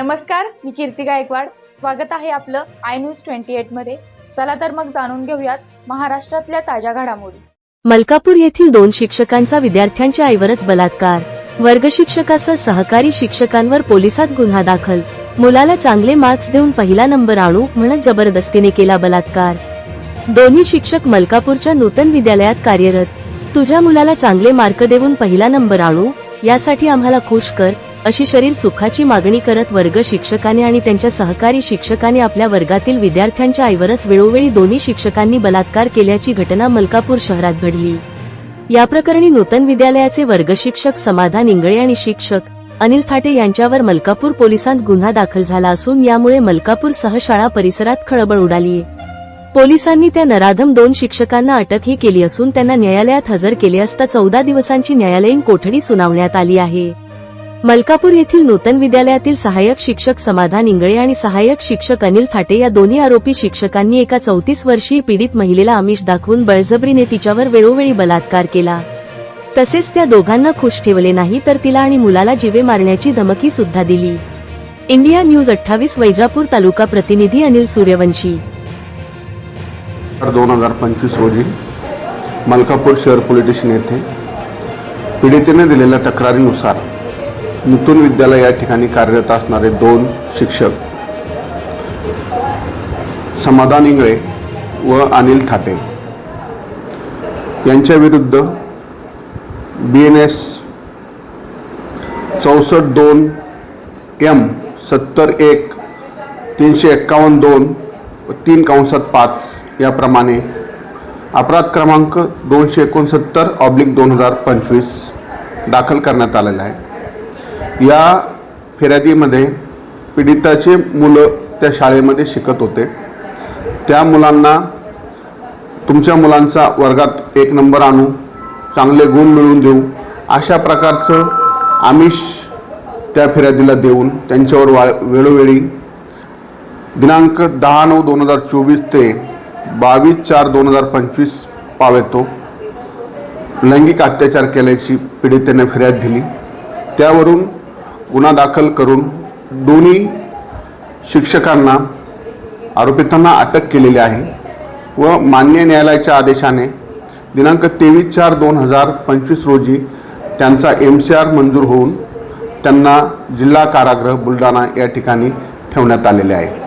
नमस्कार मी कीर्ती गायकवाड. स्वागत आहे आपलं आय न्यूज ट्वेंटी एटमध्ये चला तर मग जाणून घेऊयात महाराष्ट्रातल्या ताज्या घडामोडी. मलकापूर येथील दोन शिक्षकांचा विद्यार्थ्यांच्या आईवरच बलात्कार. वर्ग शिक्षकासह सहकारी शिक्षकांवर पोलिसात गुन्हा दाखल. मुलाला चांगले मार्क्स देऊन पहिला नंबर आणू म्हणत जबरदस्तीने केला बलात्कार. दोन्ही शिक्षक मलकापूरच्या नूतन विद्यालयात कार्यरत. तुझ्या मुलाला चांगले मार्क देऊन पहिला नंबर आणू यासाठी आम्हाला खुश कर अशी शरीर सुखाची मागणी करत वर्ग शिक्षकाने आणि त्यांच्या सहकारी शिक्षकाने आपल्या वर्गातील विद्यार्थ्यांच्या आईवरच वेळोवेळी दोन्ही शिक्षकांनी बलात्कार केल्याची घटना मलकापूर शहरात घडली. या प्रकरणी नूतन विद्यालयाचे वर्ग शिक्षक समाधान इंगळे आणि शिक्षक अनिल थाटे यांच्यावर मलकापूर पोलिसांत गुन्हा दाखल झाला असून यामुळे मलकापूर सहशाळा परिसरात खळबळ उडाली. पोलिसांनी त्या नराधम दोन शिक्षकांना अटकही केली असून त्यांना न्यायालयात हजर केले असता चौदा दिवसांची न्यायालयीन कोठडी सुनावण्यात आली आहे. मलकापूर येथील नूतन विद्यालयातील सहाय्यक शिक्षक समाधान इंगळे आणि सहाय्यक शिक्षक अनिल थाटे या दोन्ही आरोपी शिक्षकांनी एका चौतीस वर्षीय पीडित महिलेला आमिष दाखवून बळजबरीने तिच्यावर वेळोवेळी बलात्कार केला. तसेच त्या दोघांना खुश ठेवले नाही तर तिला आणि मुलाला जीवे मारण्याची धमकी सुद्धा दिली. इंडिया न्यूज अठ्ठावीस वैजापूर तालुका प्रतिनिधी अनिल सूर्यवंशी. दोन हजार पंचवीस रोजी मलकापूर शहर पोलीस स्टेशन येथे पीडितेने दिलेल्या तक्रारीनुसार नूतन विद्यालय या ठिकाणी कार्यरत असणारे दोन शिक्षक समाधान इंगळे व अनिल थाटे. यांच्या विरुद्ध बी एन एस चौसष्ट दोन एम सत्तर एक तीनशे एक्कावन्न दोन तीन कंसात पाच याप्रमाणे अपराध क्रमांक दोनशे एकोणसत्तर ऑब्लिक दोन हजार पंचवीस दाखल करण्यात आलेला आहे. या फिर्यादीमध्ये पीडिताचे मुलं त्या शाळेमध्ये शिकत होते. त्या मुलांना तुमच्या मुलांचा वर्गात एक नंबर आणू चांगले गुण मिळवून देऊ अशा प्रकारचं आमिष त्या फिर्यादीला देऊन त्यांच्यावर वा वेळोवेळी दिनांक दहा नऊ दोन हजार चोवीस ते बावीस चार दोन हजार पंचवीस पावेतो. लैंगिक अत्याचार केल्याची पीडितेने फिर्याद दिली. त्यावरून गुन्हा दाखल करून दोन्ही शिक्षकांना आरोपितांना अटक केलेली आहे व मान्य न्यायालयाच्या आदेशाने दिनांक तेवीस चार दोन हजार पंचवीस रोजी त्यांचा एम सी आर मंजूर होऊन त्यांना जिल्हा कारागृह बुलढाणा या ठिकाणी ठेवण्यात आलेले आहे.